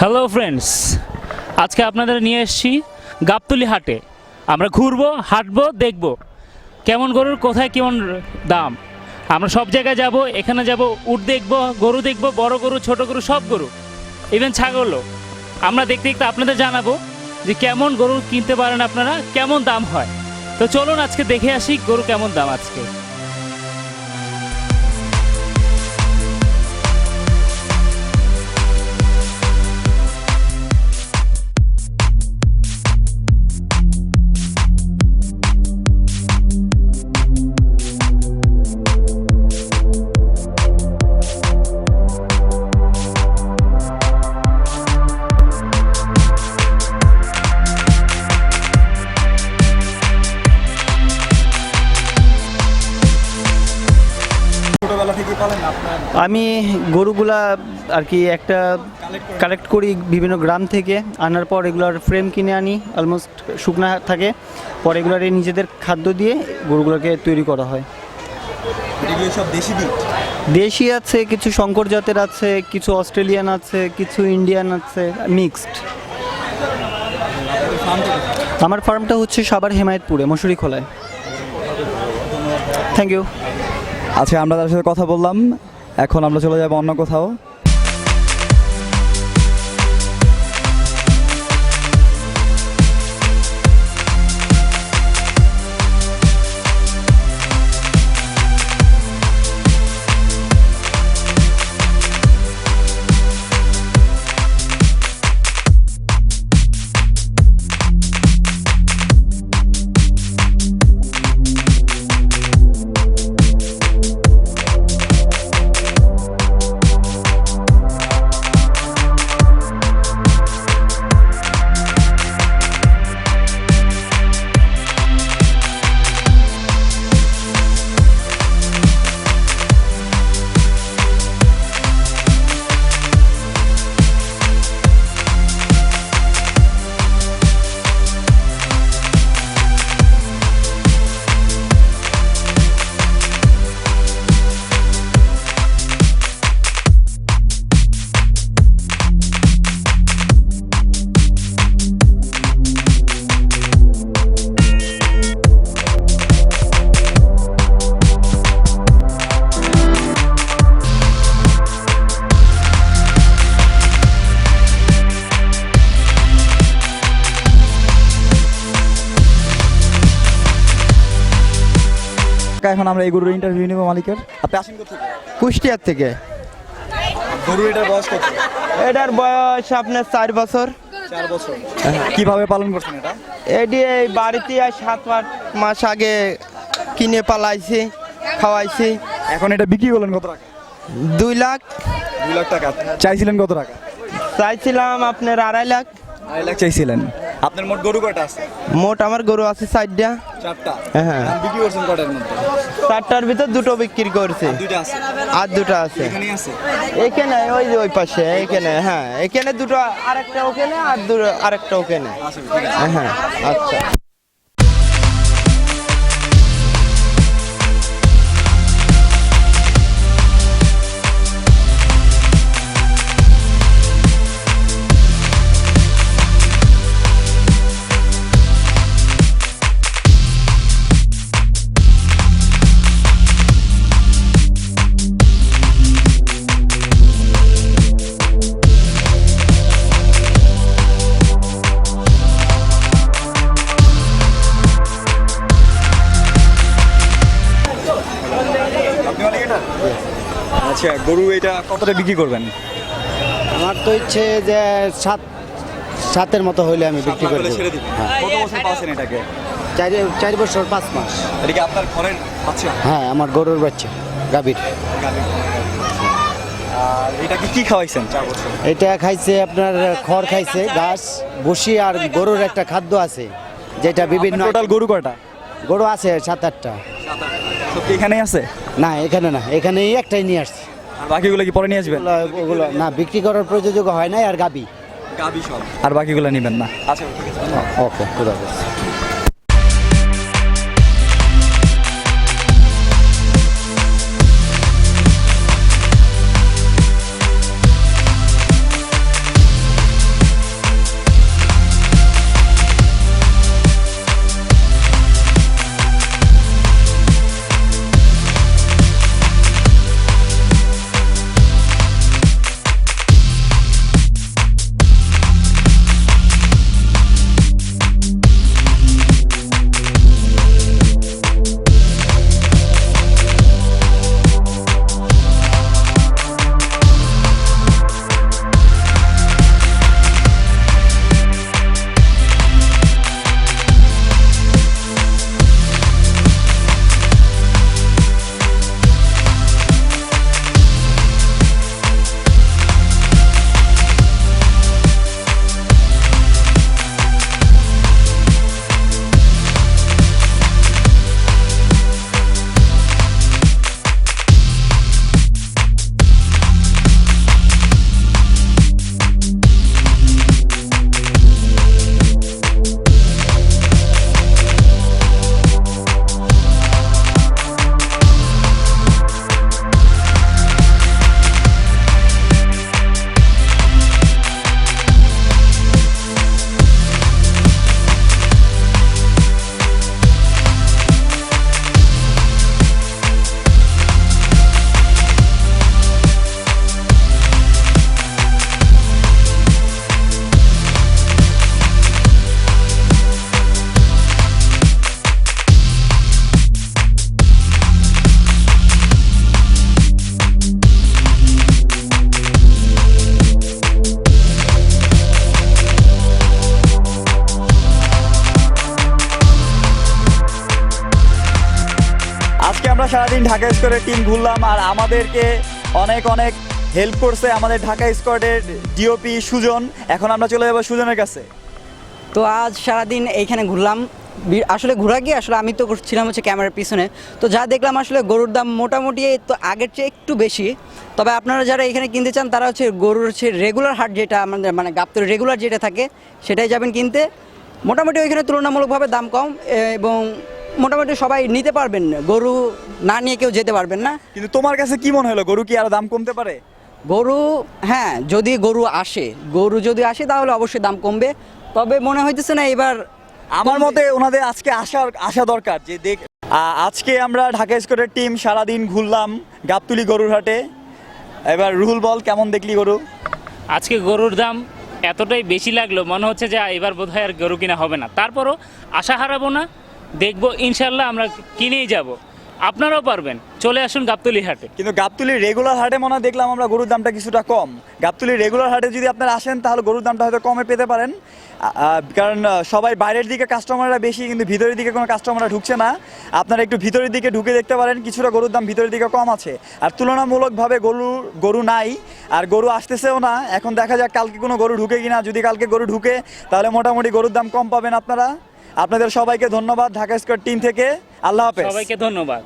Hello friends আজকে আপনাদের নিয়ে এসেছি গাবতলি হাটে। আমরা ঘুরবো, হাঁটবো, দেখব। কেমন গরুর, কোথায় কেমন দাম? আমরা সব জায়গায় যাব, এখানে যাব, উট দেখব, গরু দেখব, বড় গরু, ছোট গরু, সব গরু। ইভেন ছাগলও। আমরা দেখতে দেখতে আপনাদের জানাব যে কেমন গরু কিনতে পারেন আপনারা, কেমন দাম হয়। তো চলুন আজকে দেখে আসি গরু কেমন দাম আজকে। আমি গরুগুলা আর কি একটা কালেক্ট করি বিভিন্ন গ্রাম থেকে। আনার পর এগুলোর ফ্রেম কিনে আনি অলমোস্ট শুকনা থাকে। পর এগুলোর এই নিজেদের খাদ্য দিয়ে গরুগুলোকে তৈরি করা হয়। এগুলো সব দেশি দেশি আছে কিছু শঙ্কর জাতের আছে কিছু অস্ট্রেলিয়ান আছে কিছু ইন্ডিয়ান আছে মিক্সড আমার ফার্মটা হচ্ছে সাবার হেমায়তপুরে মশুরি খোলায় থ্যাংক ইউ আচ্ছা আমরা তার সাথে কথা বললাম। এখন আমরা চলে যাব অন্য কোথাও। এখন আমরা এই গরুর ইন্টারভিউ নেব মালিকের। আপনি আসেন কোথেকে কুষ্টিয়ার থেকে। গরু এটার বয়স কত? এটার বয়স আপনার চার বছর। চার বছর। কীভাবে পালন করছেন এটা? এটি এই বাড়িতে আর সাত আট মাস আগে কিনে পালাইছি খাওয়াইছি। এখন এটা বিক্রি করলেন কত টাকা? দুই লাখ। দুই লাখ টাকা। চাইছিলেন কত টাকা? চাইছিলাম আপনার আড়াই লাখ। আড়াই লাখ চাইছিলেন। আপনার মোট গরু কয়টা আছে? মোট আমার গরু আছে চারটা। চারটা? হ্যাঁ। বিক্রি করছেন কটার মধ্যে? চারটার ভিতর দুটো বিক্রি করছে। আর দুটো আছে। এখানে ওই যে ওই পাশে এখানে হ্যাঁ। এখানে দুটো আরেকটা ওখানে আর দুটো আরেকটা ওখানে। আছে। হ্যাঁ আচ্ছা। আচ্ছা গরু এটা কতটা বিক্রি করবেন? আমার তো ইচ্ছে যে সাত সাতের মতো হইলে আমি বিক্রি করে দেব। ছেড়ে দিবেন। কত বছর পাচ্ছেন এটাকে? চার চার বছর পাঁচ মাস। এটা কি আপনার ঘরের আচ্ছা হ্যাঁ আমার গরুর বাচ্চা গাভীর। আর এটাকে কি খাওয়াইছেন চার বছর? এটা খাইছে আপনার খড় খাইছে ঘাস বসি আর গরুর একটা খাদ্য আছে যেটা বিভিন্ন টোটাল গরু কয়টা? গরু আছে সাত আটটা। সত্যি এখানেই আছে? না এখানে না এখানে একটাই নিয়ে আসছি। বাকিগুলো কি পরে নিয়ে আসবেন? ওগুলো- না বিক্রি করার প্রযোজক হয় নাই আর গাবি। গাবি সব। আর বাকিগুলো নেবেন না। আচ্ছা ঠিক আছে ওকে খুদা হাফেজ। সারাদিন ঢাকা স্কোয়াডের টিম ঘুরলাম আর আমাদেরকে অনেক অনেক হেল্প করছে আমাদের ঢাকা স্কোয়াডের ডিওপি সুজন। এখন আমরা চলে যাব সুজনের কাছে। তো আজ সারাদিন এইখানে ঘুরলাম। আসলে ঘোরা গিয়ে আসলে আমি তো ছিলাম হচ্ছে ক্যামেরার পিছনে। তো যা দেখলাম আসলে গরুর দাম মোটামুটি তো আগের চেয়ে একটু বেশি। তবে আপনারা যারা এখানে কিনতে চান, তারা হচ্ছে গরুর হচ্ছে রেগুলার হাট যেটা আমাদের মানে গাপ্তর রেগুলার যেটা থাকে, সেটাই যাবেন কিনতে। মোটামুটি ওইখানে তুলনামূলকভাবে দাম কম এবং মোটামুটি সবাই নিতে পারবেন। গরু না নিয়ে কেউ যেতে পারবেন না। কিন্তু তোমার কাছে কি মনে হলো? গরু কি আরও দাম কমতে পারে? গরু হ্যাঁ যদি গরু আসে গরু যদি আসে তাহলে অবশ্যই দাম কমবে। তবে মনে হইতেছে না এবার আমার মতে ওনাদের আজকে আসার আসা দরকার যে দেখ আজকে আমরা ঢাকা স্কোয়াডের টিম সারাদিন ঘুরলাম গাবতুলি গরুর হাটে। এবার রুহুল বল কেমন দেখলি গরু? আজকে গরুর দাম এতটাই বেশি লাগল মনে হচ্ছে যে এবার বোধহয় আর গরু কিনা হবে না। তারপরও আশা হারাবো না দেখব ইনশাল্লাহ আমরা কিনেই যাব। আপনারাও পারবেন। চলে আসুন গাবতলি হাটে। কিন্তু গাবতুলির রেগুলার হাটে মনে হয় দেখলাম আমরা গরুর দামটা কিছুটা কম। গাবতুলির রেগুলার হাটে যদি আপনারা আসেন, তাহলে গরুর দামটা হয়তো কমে পেতে পারেন। কারণ সবাই বাইরের দিকে কাস্টমাররা বেশি, কিন্তু ভিতরের দিকে কোনো কাস্টমাররা ঢুকছে না। আপনারা একটু ভিতরের দিকে ঢুকে দেখতে পারেন, কিছুটা গরুর দাম ভিতরের দিকে কম আছে। আর তুলনামূলকভাবে গরু গরু নাই, আর গরু আসতেছেও না। এখন দেখা যাক কালকে কোনো গরু ঢুকে কিনা। যদি কালকে গরু ঢুকে, তাহলে মোটামুটি গরুর দাম কম পাবেন আপনারা। আপনাদের সবাইকে ধন্যবাদ ঢাকা স্কোয়ার টিম থেকে। আল্লাহ হাফেজ। সবাইকে ধন্যবাদ।